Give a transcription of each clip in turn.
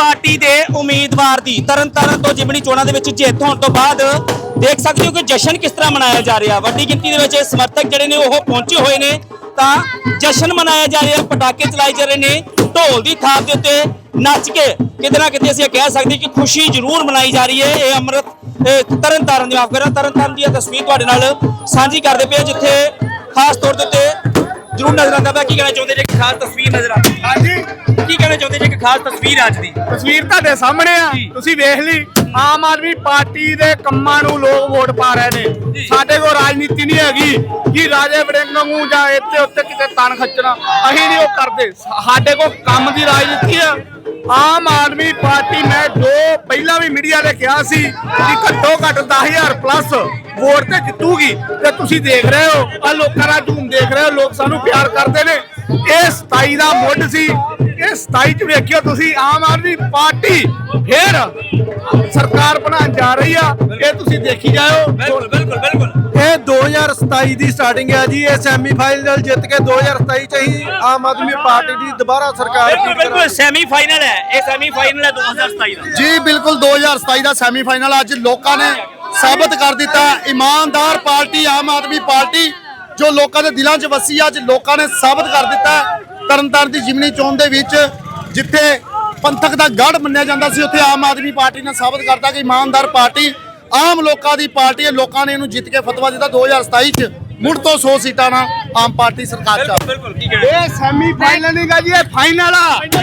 Party ਦੇ ਉਮੀਦਵਾਰ ਦੀ ਤਰਨਤਾਰਨ ਤੋਂ ਜਿਮਣੀ ਚੋਣਾਂ ਦੇ ਵਿੱਚ ਜਿੱਤ ਹੋਣ ਤੋਂ ਬਾਅਦ ਦੇਖ ਸਕਦੇ ਹੋ ਕਿ ਜਸ਼ਨ ਕਿਸ ਤਰ੍ਹਾਂ ਮਨਾਇਆ ਜਾ ਰਿਹਾ। ਵੱਡੀ ਗਿਣਤੀ ਦੇ ਵਿੱਚ ਇਹ ਸਮਰਥਕ ਜਿਹੜੇ ਨੇ ਉਹ ਪਹੁੰਚੇ ਹੋਏ ਨੇ। ਤਾਂ ਜਸ਼ਨ ਮਨਾਇਆ ਜਾ ਰਿਹਾ, ਪਟਾਕੇ ਚਲਾਏ ਜਾ ਰਹੇ ਨੇ। ਢੋਲ ਦੀ ਥਾਪ ਦੇ ਉੱਤੇ ਨੱਚ ਕੇ ਕਿਤੇ ਨਾ ਕਿਤੇ ਅਸੀਂ ਇਹ ਕਹਿ ਸਕਦੇ ਕਿ ਖੁਸ਼ੀ ਜ਼ਰੂਰ ਮਨਾਈ ਜਾ ਰਹੀ ਹੈ। ਇਹ ਅੰਮ੍ਰਿਤ, ਇਹ ਤਰਨਤਾਰਨ ਦੀ ਮਾਫ ਕਰਾਂ। ਤਰਨਤਾਰਨ ਦੀ ਇਹ ਤਸਵੀਰ ਤੁਹਾਡੇ ਨਾਲ ਸਾਂਝੀ ਕਰਦੇ ਪਏ ਜਿੱਥੇ ਖਾਸ ਤੌਰ ਦੇ ਉੱਤੇ ਜ਼ਰੂਰ ਨਜ਼ਰ ਆਉਂਦਾ ਕੀ ਕਹਿਣਾ ਚਾਹੁੰਦੇ ਜੇ? ਕਿ ਖਾਸ ਤਸਵੀਰ ਨਜ਼ਰ ਆਉਂਦੀ ਹਾਂਜੀ। ਕੀ ਕਹਿਣਾ ਚਾਹੁੰਦੇ ਜੇ? ਕਿ ਖਾਸ ਤਸਵੀਰ ਅੱਜ ਦੀ। ਤਸਵੀਰ ਤੁਹਾਡੇ ਸਾਹਮਣੇ ਆ। ਤੁਸੀਂ ਵੇਖ ਲਈ। ਆਮ ਆਦਮੀ ਪਾਰਟੀ ਦੇ ਕੰਮਾਂ ਨੂੰ ਲੋਕ ਵੋਟ ਪਾ ਰਹੇ ਨੇ। ਸਾਡੇ ਕੋਲ ਰਾਜਨੀਤੀ ਨਹੀਂ ਹੈਗੀ ਕਿ ਰਾਜੇ ਵੜਿੰਗ ਨੂੰ ਜਾਂ ਇੱਥੇ ਉੱਤੇ ਕਿਤੇ ਤਨ ਖੱਚਣਾ। ਅਸੀਂ ਨਹੀਂ ਉਹ ਕਰਦੇ। ਸਾਡੇ ਕੋਲ ਕੰਮ ਦੀ ਰਾਜਨੀਤੀ ਆ। ਆਮ ਆਦਮੀ ਪਾਰਟੀ, ਮੈਂ ਜੋ ਪਹਿਲਾਂ ਵੀ ਮੀਡੀਆ ਨੇ ਕਿਹਾ ਸੀ ਕਿ ਘੱਟੋ ਘੱਟ 10000 ਪਲੱਸ ਵੋਟ ਤੇ ਜਿੱਤੂਗੀ, ਤੇ ਤੁਸੀਂ ਦੇਖ ਰਹੇ ਹੋ ਆ ਲੋਕਾਂ ਦਾ ਧੂਮ ਦੇਖ ਰਹੇ ਹੋ, ਲੋਕ ਸਾਨੂੰ ਪਿਆਰ ਕਰਦੇ ਨੇ। ਇਹ 27 ਦਾ ਮੁੱਢ ਸੀ 27 ਚ ਵੇਖਿਓ ਤੁਸੀਂ ਆਮ ਆਦਮੀ ਪਾਰਟੀ ਫੇਰ ਸਰਕਾਰ ਬਣਾਉਣ ਜਾ ਰਹੀ ਆ। ਇਹ ਤੁਸੀਂ ਦੇਖੀ ਜਾਓ ਬਿਲਕੁਲ ਬਿਲਕੁਲ ਬਿਲਕੁਲ। ਇਹ 2027 ਦੀ ਸਟਾਰਟਿੰਗ ਹੈ ਜੀ ਇਹ ਸੈਮੀਫਾਈਨਲ ਜਿੱਤ ਕੇ 2027 ਚ ਹੀ ਆਮ ਆਦਮੀ ਪਾਰਟੀ ਦੀ ਦੁਬਾਰਾ ਸਰਕਾਰ ਬਿਲਕੁਲ ਬਿਲਕੁਲ ਸੈਮੀ ਫਾਈਨਲ ਹੈ। ਇਹ ਸੈਮੀ ਫਾਈਨਲ ਹੈ 2027 ਦਾ। ਜੀ ਬਿਲਕੁਲ 2027 ਦਾ ਸੈਮੀਫਾਈਨਲ ਅੱਜ ਲੋਕਾਂ ਨੇ ਸਾਬਤ ਕਰ ਦਿੱਤਾ। ਇਮਾਨਦਾਰ ਪਾਰਟੀ ਆਮ ਆਦਮੀ ਪਾਰਟੀ ਜੋ ਲੋਕਾਂ ਦੇ ਦਿਲਾਂ 'ਚ ਵਸੀ ਅੱਜ ਲੋਕਾਂ ਨੇ ਸਾਬਤ ਕਰ ਦਿੱਤਾ। ਤਰਨਤਾਰਨ ਦੀ ਜਿਮਨੀ ਚੋਣ ਦੇ ਵਿੱਚ ਜਿੱਥੇ ਪੰਥਕ ਦਾ ਗੜ ਮੰਨਿਆ ਜਾਂਦਾ ਸੀ ਉੱਥੇ ਆਮ ਆਦਮੀ ਪਾਰਟੀ ਨੇ ਸਾਬਤ ਕਰਤਾ ਕਿ ਇਮਾਨਦਾਰ ਪਾਰਟੀ ਆਮ ਲੋਕਾਂ ਦੀ ਪਾਰਟੀ ਹੈ। ਲੋਕਾਂ ਨੇ ਇਹਨੂੰ ਜਿੱਤ ਕੇ ਫਤਵਾ ਦਿੱਤਾ। 2027 ਚ ਮੁੜ ਤੋਂ 100 ਸੀਟਾਂ ਨਾਲ ਆਮ ਪਾਰਟੀ ਸਰਕਾਰ ਚ ਇਹ ਸੈਮੀ ਫਾਈਨਲ ਨਹੀਂ ਗਾ ਜੀ ਇਹ ਫਾਈਨਲ ਆ। ਇਹ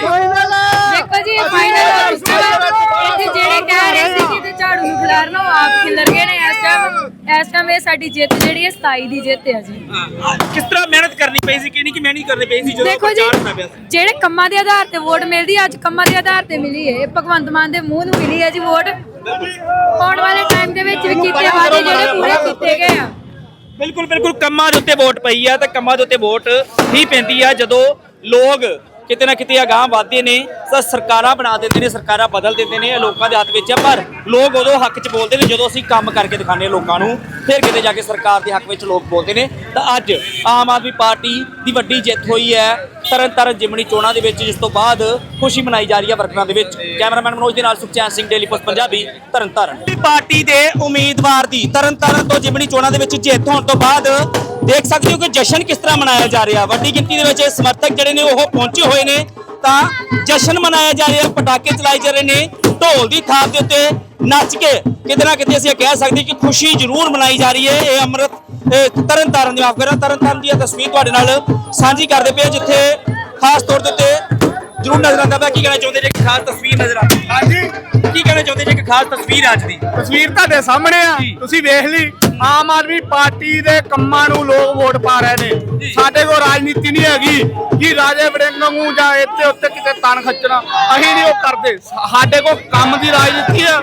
ਫਾਈਨਲ ਆ। ਦੇਖੋ ਜੀ ਫਾਈਨਲ ਹੋ ਚੁੱਕਾ ਇੱਥੇ ਜਿਹੜੇ ਕਹਿ ਰਹੇ ਸੀ ਕਿ ਤੇ ਝਾੜੂ ਨੂੰ ਖਿਲਾਰਨਾ ਉਹ ਆਪ ਖਿਲਰ ਗਏ ਨੇ ਇਸ ਟਾਈਮ ਇਸ ਟਾਈਮ ਇਹ ਸਾਡੀ ਜਿੱਤ ਜਿਹੜੀ ਹੈ 27 ਦੀ ਜਿੱਤ ਹੈ ਜੀ। ਹਾਂ, ਕਿਸ ਤਰ੍ਹਾਂ ਮਿਹਨਤ ਕਰਨੀ ਪਈ ਸੀ ਕਿਹਨੀ ਕਿ ਮਿਹਨਤ ਕਰਨੀ ਪਈ ਸੀ ਜਦੋਂ ਦੇਖੋ ਜੀ ਪ੍ਰਚਾਰ ਹੁੰਦਾ ਪਿਆ ਸੀ? ਜਿਹੜੇ ਕੰਮਾਂ ਦੇ ਆਧਾਰ ਤੇ ਵੋਟ ਮਿਲਦੀ ਹੈ, ਅੱਜ ਕੰਮਾਂ ਦੇ ਆਧਾਰ ਤੇ ਮਿਲੀ ਹੈ। ਇਹ ਭਗਵੰਤ ਮਾਨ ਦੇ ਮੂੰਹ ਨੂੰ ਮਿਲੀ ਹੈ ਜੀ ਵੋਟ। ਆਉਣ ਵਾਲੇ ਟਾਈਮ ਦੇ ਵਿੱਚ ਵੀ ਕੀਤੇ ਵਾਅਦੇ ਜਿਹੜੇ ਪੂਰੇ ਕੀਤੇ ਗਏ ਆ। ਬਿਲਕੁਲ ਬਿਲਕੁਲ। ਕੰਮਾਂ ਦੇ ਉੱਤੇ ਵੋਟ ਪਈ ਆ ਤੇ ਕੰਮਾਂ ਦੇ ਉੱਤੇ ਵੋਟ ਹੀ ਪੈਂਦੀ ਆ ਜਦੋਂ ਲੋਕ ਕਿਤੇ ਨਾ ਕਿਤੇ ਅਗਾਹ ਵਧਦੇ ਨੇ, ਤਾਂ ਸਰਕਾਰਾਂ ਬਣਾ ਦਿੰਦੇ ਨੇ, ਸਰਕਾਰਾਂ ਬਦਲ ਦਿੰਦੇ ਨੇ ਇਹ ਲੋਕਾਂ ਦੇ ਹੱਥ ਵਿੱਚ ਹੈ ਪਰ ਲੋਕ ਉਦੋਂ ਹੱਕ 'ਚ ਬੋਲਦੇ ਨੇ ਜਦੋਂ ਅਸੀਂ ਕੰਮ ਕਰਕੇ ਦਿਖਾਉਂਦੇ ਹਾਂ ਲੋਕਾਂ ਨੂੰ, ਫਿਰ ਕਿਤੇ ਜਾ ਕੇ ਸਰਕਾਰ ਦੇ ਹੱਕ ਵਿੱਚ ਲੋਕ ਬੋਲਦੇ ਨੇ। ਤਾਂ ਅੱਜ ਆਮ ਆਦਮੀ ਪਾਰਟੀ ਦੀ ਵੱਡੀ ਜਿੱਤ ਹੋਈ ਹੈ ਤਰਨ ਤਾਰਨ ਜਿਮਣੀ ਚੋਣਾਂ ਦੇ ਵਿੱਚ, ਜਿਸ ਤੋਂ ਬਾਅਦ ਖੁਸ਼ੀ ਮਨਾਈ ਜਾ ਰਹੀ ਹੈ ਵਰਕਰਾਂ ਦੇ ਵਿੱਚ। ਕੈਮਰਾਮੈਨ ਮਨੋਜ ਦੇ ਨਾਲ Sukhchain Singh daily post Punjabi, Tarn Taran. Party ਦੇ ਉਮੀਦਵਾਰ ਦੀ ਤਰਨਤਾਰਨ ਤੋਂ ਜਿਮਣੀ ਚੋਣਾਂ ਦੇ ਵਿੱਚ ਜਿੱਤ ਹੋਣ ਤੋਂ ਬਾਅਦ ਦੇਖ ਸਕਦੇ ਹੋ ਕਿ ਜਸ਼ਨ ਕਿਸ ਤਰ੍ਹਾਂ ਮਨਾਇਆ ਜਾ ਰਿਹਾ। ਵੱਡੀ ਗਿਣਤੀ ਦੇ ਵਿੱਚ ਇਹ ਸਮਰਥਕ ਜਿਹੜੇ ਨੇ, ਉਹ ਪਹੁੰਚੇ ਹੋਏ ਨੇ। ਤਾਂ ਜਸ਼ਨ ਮਨਾਇਆ ਜਾ ਰਿਹਾ, ਪਟਾਕੇ ਚਲਾਏ ਜਾ ਰਹੇ ਨੇ। ਢੋਲ ਦੀ ਥਾਪ ਦੇ ਉੱਤੇ ਨੱਚ ਕੇ ਕਿਤੇ ਨਾ ਕਿਤੇ ਅਸੀਂ ਇਹ ਕਹਿ ਸਕਦੇ ਕਿ ਖੁਸ਼ੀ ਜ਼ਰੂਰ ਮਨਾਈ ਜਾ ਰਹੀ ਹੈ। ਇਹ ਅੰਮ੍ਰਿਤ ਤਰਨ ਤਾਰਨ ਦੀ ਮਾਫ ਕਰਾਂ। ਤਰਨਤਾਰਨ ਦੀ ਇਹ ਤਸਵੀਰ ਤੁਹਾਡੇ ਨਾਲ ਸਾਂਝੀ ਕਰਦੇ ਪਏ ਜਿੱਥੇ ਖਾਸ ਤੌਰ ਦੇ ਉੱਤੇ ਜ਼ਰੂਰ ਨਜ਼ਰ ਆਉਂਦਾ ਪਿਆ। ਕੀ ਕਹਿਣਾ ਚਾਹੁੰਦੇ ਜੇ? ਕਿ ਖਾਸ ਤਸਵੀਰ ਨਜ਼ਰ ਆਉਂਦੀ ਹਾਂਜੀ। ਕੀ ਕਹਿਣਾ ਚਾਹੁੰਦੇ ਜੇ? ਕਿ ਖਾਸ ਤਸਵੀਰ ਅੱਜ ਦੀ। ਤਸਵੀਰ ਤੁਹਾਡੇ ਸਾਹਮਣੇ ਆ। ਤੁਸੀਂ ਵੇਖ ਲਈ। ਆਮ ਆਦਮੀ ਪਾਰਟੀ ਦੇ ਕੰਮਾਂ ਨੂੰ ਲੋਕ ਵੋਟ ਪਾ ਰਹੇ ਨੇ। ਸਾਡੇ ਕੋਲ ਰਾਜਨੀਤੀ ਨਹੀਂ ਹੈਗੀ। ਕਿ ਰਾਜੇ ਵੜਿੰਗ ਨੂੰ ਜਾਂ ਇੱਥੇ ਉੱਤੇ ਕਿਤੇ ਤਨ ਖੱਚਣਾ ਅਸੀਂ ਨਹੀਂ ਉਹ ਕਰਦੇ। ਸਾਡੇ ਕੋਲ ਕੰਮ ਦੀ ਰਾਜਨੀਤੀ ਆ।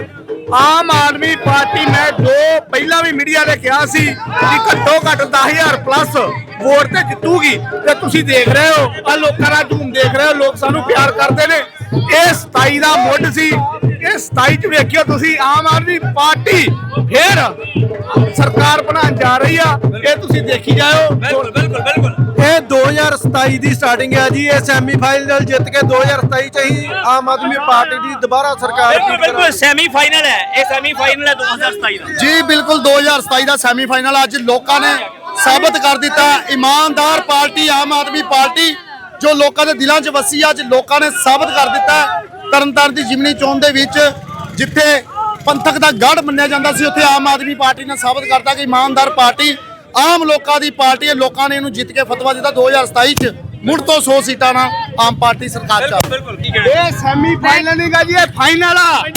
ਆਮ ਆਦਮੀ ਪਾਰਟੀ, ਮੈਂ ਜੋ ਪਹਿਲਾਂ ਵੀ ਮੀਡੀਆ ਨੇ ਕਿਹਾ ਸੀ ਕਿ ਘੱਟੋ ਘੱਟ 10000 ਪਲੱਸ ਵੋਟ ਤੇ ਜਿੱਤੂਗੀ। ਤੇ ਤੁਸੀਂ ਦੇਖ ਰਹੇ ਹੋ ਆ ਲੋਕਾਂ ਦਾ ਧੂਮ ਦੇਖ ਰਹੇ ਹੋ, ਲੋਕ ਸਾਨੂੰ ਪਿਆਰ ਕਰਦੇ ਨੇ। ਇਹ 27 ਦਾ ਮੁੱਢ ਸੀ। ਇਹ 27 ਚ ਵੇਖਿਓ ਤੁਸੀਂ ਆਮ ਆਦਮੀ ਪਾਰਟੀ ਫੇਰ ਸਰਕਾਰ ਬਣਾਉਣ ਜਾ ਰਹੀ ਆ। ਇਹ ਤੁਸੀਂ ਦੇਖੀ ਜਾਓ ਬਿਲਕੁਲ ਬਿਲਕੁਲ ਬਿਲਕੁਲ। ਇਹ 2027 ਦੀ ਸਟਾਰਟਿੰਗ ਹੈ ਜੀ। ਇਹ ਸੈਮੀਫਾਈਨਲ ਜਿੱਤ ਕੇ 2027 ਚ ਹੀ ਆਮ ਆਦਮੀ ਪਾਰਟੀ ਦੀ ਦੁਬਾਰਾ ਸਰਕਾਰ ਬਿਲਕੁਲ ਬਿਲਕੁਲ ਸੈਮੀ ਫਾਈਨਲ ਹੈ। ਇਹ ਸੈਮੀ ਫਾਈਨਲ ਹੈ 2027 ਦਾ। ਜੀ ਬਿਲਕੁਲ 2027 ਦਾ ਸੈਮੀਫਾਈਨਲ ਅੱਜ ਲੋਕਾਂ ਨੇ ਸਾਬਤ ਕਰ ਦਿੱਤਾ। ਇਮਾਨਦਾਰ ਪਾਰਟੀ ਆਮ ਆਦਮੀ ਪਾਰਟੀ ਜੋ ਲੋਕਾਂ ਦੇ ਦਿਲਾਂ 'ਚ ਵਸੀ ਆ, ਅੱਜ ਲੋਕਾਂ ਨੇ ਸਾਬਤ ਕਰ ਦਿੱਤਾ ਤਰਨਤਾਰਨ ਦੀ ਜਿਮਨੀ ਚੋਣ ਦੇ ਵਿੱਚ ਜਿੱਥੇ ਪੰਥਕ ਦਾ ਗੜ ਮੰਨਿਆ ਜਾਂਦਾ ਸੀ ਉੱਥੇ ਆਮ ਆਦਮੀ ਪਾਰਟੀ ਨੇ ਸਾਬਤ ਕਰਤਾ ਕਿ ਇਮਾਨਦਾਰ ਪਾਰਟੀ ਆਮ ਲੋਕਾਂ ਦੀ ਪਾਰਟੀ ਹੈ। ਲੋਕਾਂ ਨੇ ਇਹਨੂੰ ਜਿੱਤ ਕੇ ਫਤਵਾ ਦਿੱਤਾ। 2027 ਚ ਮੁੜ ਤੋਂ 100 ਸੀਟਾਂ ਨਾਲ ਆਮ ਪਾਰਟੀ ਸਰਕਾਰ ਚ ਆ। ਇਹ ਸੈਮੀ ਫਾਈਨਲ ਨਹੀਂ ਗਾ ਜੀ ਇਹ ਫਾਈਨਲ ਆ। ਇਹ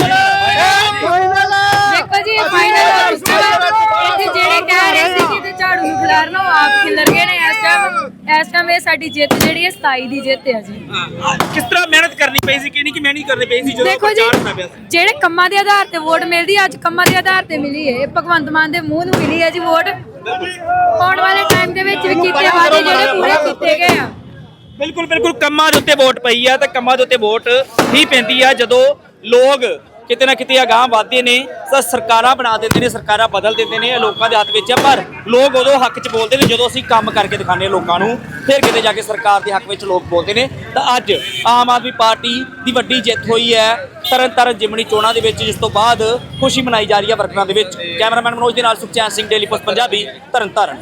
ਫਾਈਨਲ ਆ ਦੇਖੋ ਜੀ ਫਾਈਨਲ ਹੋ ਚੁੱਕਾ ਇੱਥੇ ਜਿਹੜੇ ਕਹਿ ਰਹੇ ਸੀ ਕਿ ਤੇ ਝਾੜੂ ਨੂੰ ਖਿਲਾਰਨਾ ਉਹ ਆਪ ਖਿਲਰ ਗਏ ਨੇ। ਇਸ ਟਾਈਮ ਇਹ ਸਾਡੀ ਜਿੱਤ ਜਿਹੜੀ ਹੈ 27 ਦੀ ਜਿੱਤ ਹੈ ਜੀ। ਹਾਂ, ਕਿਸ ਤਰ੍ਹਾਂ ਮਿਹਨਤ ਕਰਨੀ ਪਈ ਸੀ ਕਿਹਨੀ ਕਿ ਮਿਹਨਤ ਕਰਨੀ ਪਈ ਸੀ ਜਦੋਂ ਦੇਖੋ ਜੀ ਪ੍ਰਚਾਰ ਹੁੰਦਾ ਪਿਆ ਸੀ? ਜਿਹੜੇ ਕੰਮਾਂ ਦੇ ਆਧਾਰ ਤੇ ਵੋਟ ਮਿਲਦੀ ਹੈ, ਅੱਜ ਕੰਮਾਂ ਦੇ ਆਧਾਰ ਤੇ ਮਿਲੀ ਹੈ। ਇਹ ਭਗਵੰਤ ਮਾਨ ਦੇ ਮੂੰਹ ਨੂੰ ਮਿਲੀ ਹੈ ਜੀ ਵੋਟ। ਆਉਣ ਵਾਲੇ ਟਾਈਮ ਦੇ ਵਿੱਚ ਵੀ ਕੀਤੇ ਵਾਅਦੇ ਜਿਹੜੇ ਪੂਰੇ ਕੀਤੇ ਗਏ ਆ। ਬਿਲਕੁਲ ਬਿਲਕੁਲ ਕੰਮਾਂ ਦੇ ਉੱਤੇ ਵੋਟ ਪਈ ਆ ਤੇ ਕੰਮਾਂ ਦੇ ਉੱਤੇ ਵੋਟ ਹੀ ਪੈਂਦੀ ਆ ਜਦੋਂ ਲੋਕ ਕਿਤੇ ਨਾ ਕਿਤੇ ਅਗਾਂਹ ਵਧਦੇ ਨੇ, ਤਾਂ ਸਰਕਾਰਾਂ ਬਣਾ ਦਿੰਦੇ ਨੇ, ਸਰਕਾਰਾਂ ਬਦਲ ਦਿੰਦੇ ਨੇ ਇਹ ਲੋਕਾਂ ਦੇ ਹੱਥ ਵਿੱਚ ਆ। ਪਰ ਲੋਕ ਉਦੋਂ ਹੱਕ 'ਚ ਬੋਲਦੇ ਨੇ ਜਦੋਂ ਅਸੀਂ ਕੰਮ ਕਰਕੇ ਦਿਖਾਉਂਦੇ ਹਾਂ ਲੋਕਾਂ ਨੂੰ, ਫਿਰ ਕਿਤੇ ਜਾ ਕੇ ਸਰਕਾਰ ਦੇ ਹੱਕ ਵਿੱਚ ਲੋਕ ਬੋਲਦੇ ਨੇ। ਤਾਂ ਅੱਜ ਆਮ ਆਦਮੀ ਪਾਰਟੀ ਦੀ ਵੱਡੀ ਜਿੱਤ ਹੋਈ ਹੈ ਤਰਨ ਤਾਰਨ ਜਿਮਣੀ ਚੋਣਾਂ ਦੇ ਵਿੱਚ, ਜਿਸ ਤੋਂ ਬਾਅਦ ਖੁਸ਼ੀ ਮਨਾਈ ਜਾ ਰਹੀ ਹੈ ਵਰਕਰਾਂ ਦੇ ਵਿੱਚ। ਕੈਮਰਾਮੈਨ ਮਨੋਜ ਦੇ ਨਾਲ ਸੁਖਚੈਨ ਸਿੰਘ, ਡੇਲੀ ਪੋਸਟ, ਪੰਜਾਬੀ, ਤਰਨਤਾਰਨ।